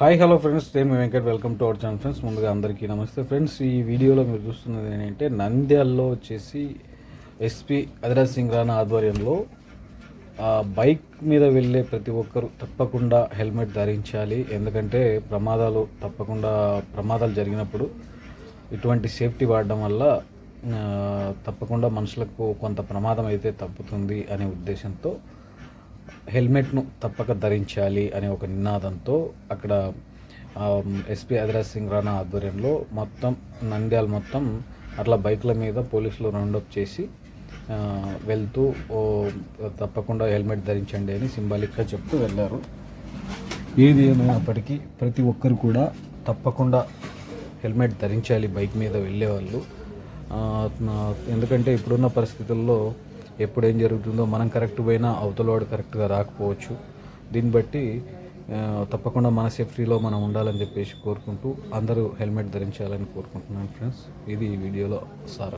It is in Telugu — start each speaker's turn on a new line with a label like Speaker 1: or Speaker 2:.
Speaker 1: హాయ్ హలో ఫ్రెండ్స్ నేను Venkat. Welcome to our channel friends ముందుగా అందరికీ నమస్తే ఫ్రెండ్స్ ఈ వీడియోలో మీరు చూస్తున్నది ఏంటంటే నంద్యాలలో వచ్చేసి ఎస్పీ అదిరాజ్ సింగ్ రాణా ఆధ్వర్యంలో బైక్ మీద వెళ్ళే ప్రతి ఒక్కరు తప్పకుండా హెల్మెట్ ధరించాలి. ఎందుకంటే ప్రమాదాలు తప్పకుండా ప్రమాదాలు జరిగినప్పుడు ఇటువంటి సేఫ్టీ వాడడం వల్ల తప్పకుండా మనుషులకు కొంత ప్రమాదం అయితే తప్పుతుంది అనే ఉద్దేశంతో హెల్మెట్ను తప్పక ధరించాలి అనే ఒక నినాదంతో అక్కడ ఎస్పీ అదిరాజ్ సింగ్ రాణా ఆధ్వర్యంలో మొత్తం నంద్యాల మొత్తం అట్లా బైక్ల మీద పోలీసులు రౌండప్ చేసి వెళ్తూ ఓ, తప్పకుండా హెల్మెట్ ధరించండి అని సింబాలిక్గా చెప్తూ వెళ్ళారు. ఏది ఏమైనప్పటికీ ప్రతి ఒక్కరు కూడా తప్పకుండా హెల్మెట్ ధరించాలి బైక్ మీద వెళ్ళేవాళ్ళు. ఎందుకంటే ఇప్పుడున్న పరిస్థితుల్లో ఎప్పుడు ఏం జరుగుతుందో మనం కరెక్ట్ పోయినా అవతల వాడు కరెక్ట్గా రాకపోవచ్చు. దీన్ని బట్టి తప్పకుండా మన సేఫ్టీలో మనం ఉండాలని చెప్పేసి కోరుకుంటూ అందరూ హెల్మెట్ ధరించాలని కోరుకుంటున్నాను ఫ్రెండ్స్. ఇది ఈ వీడియోలో సార్.